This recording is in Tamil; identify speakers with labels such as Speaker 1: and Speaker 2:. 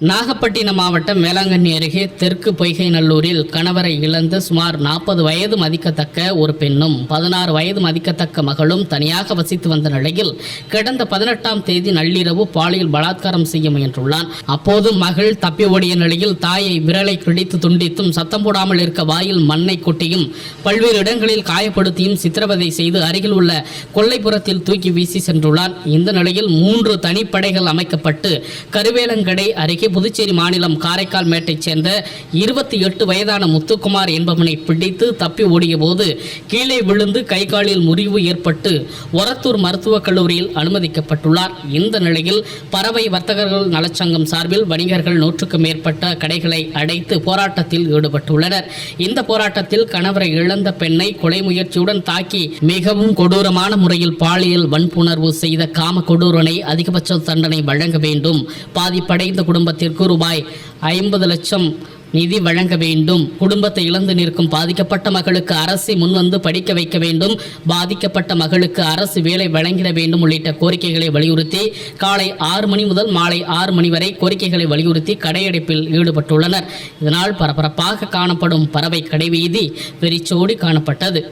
Speaker 1: நாகப்பட்டினம் மாவட்டம் வேளாங்கண்ணி அருகே தெற்கு பொய்கை நல்லூரில் கணவரை இழந்து சுமார் நாற்பது வயது மதிக்கத்தக்க ஒரு பெண்ணும் பதினாறு வயது மதிக்கத்தக்க மகளும் தனியாக வசித்து வந்த நிலையில் கடந்த பதினெட்டாம் தேதி நள்ளிரவு பாலியல் பலாத்காரம் செய்ய முயன்றுள்ளான். அப்போது மகள் தப்பி ஓடிய நிலையில் தாயை விரலை கிழித்து துண்டித்தும் சத்தம் போடாமல் இருக்க வாயில் மண்ணை கொட்டியும் பல்வேறு இடங்களில் காயப்படுத்தியும் சித்திரவதை செய்து அருகில் உள்ள கொல்லைப்புறத்தில் தூக்கி வீசி சென்றுள்ளான். இந்த நிலையில் மூன்று தனிப்படைகள் அமைக்கப்பட்டு கருவேலங்கடை அருகே புதுச்சேரி மாநிலம் காரைக்கால் மேட்டைச் சேர்ந்த இருபத்தி எட்டு வயதான முத்துக்குமார் என்பவனை பிடித்து தப்பி ஓடிய போது கீழே விழுந்து கை காலில் முறிவு ஏற்பட்டு ஒரத்தூர் மருத்துவக் கல்லூரியில் அனுமதிக்கப்பட்டுள்ளார். இந்த நிலையில் பறவை வர்த்தகர்கள் நலச்சங்கம் சார்பில் வணிகர்கள் நூற்றுக்கும் மேற்பட்ட கடைகளை அடைத்து போராட்டத்தில் ஈடுபட்டுள்ளனர். இந்த போராட்டத்தில் கணவரை இழந்த பெண்ணை கொலை முயற்சியுடன் தாக்கி மிகவும் கொடூரமான முறையில் பாலியல் வன்புணர்வு செய்த காம கொடூரனை அதிகபட்ச தண்டனை வழங்க வேண்டும். பாதிப்படைந்த நிறுவனத்திற்கு ரூபாய். ஐம்பது லட்சம் நிதி வழங்க வேண்டும். குடும்பத்தை இழந்து நிற்கும் பாதிக்கப்பட்ட மகளுக்கு அரசு முன்வந்து படிக்க வைக்க வேண்டும். பாதிக்கப்பட்ட மகளுக்கு அரசு வேலை வழங்கிட வேண்டும் உள்ளிட்ட கோரிக்கைகளை வலியுறுத்தி காலை ஆறு மணி முதல் மாலை ஆறு மணி வரை கோரிக்கைகளை வலியுறுத்தி கடையடைப்பில் ஈடுபட்டுள்ளனர். இதனால் பரபரப்பாக காணப்படும் பறவை கடைவீதி வெறிச்சோடி காணப்பட்டது.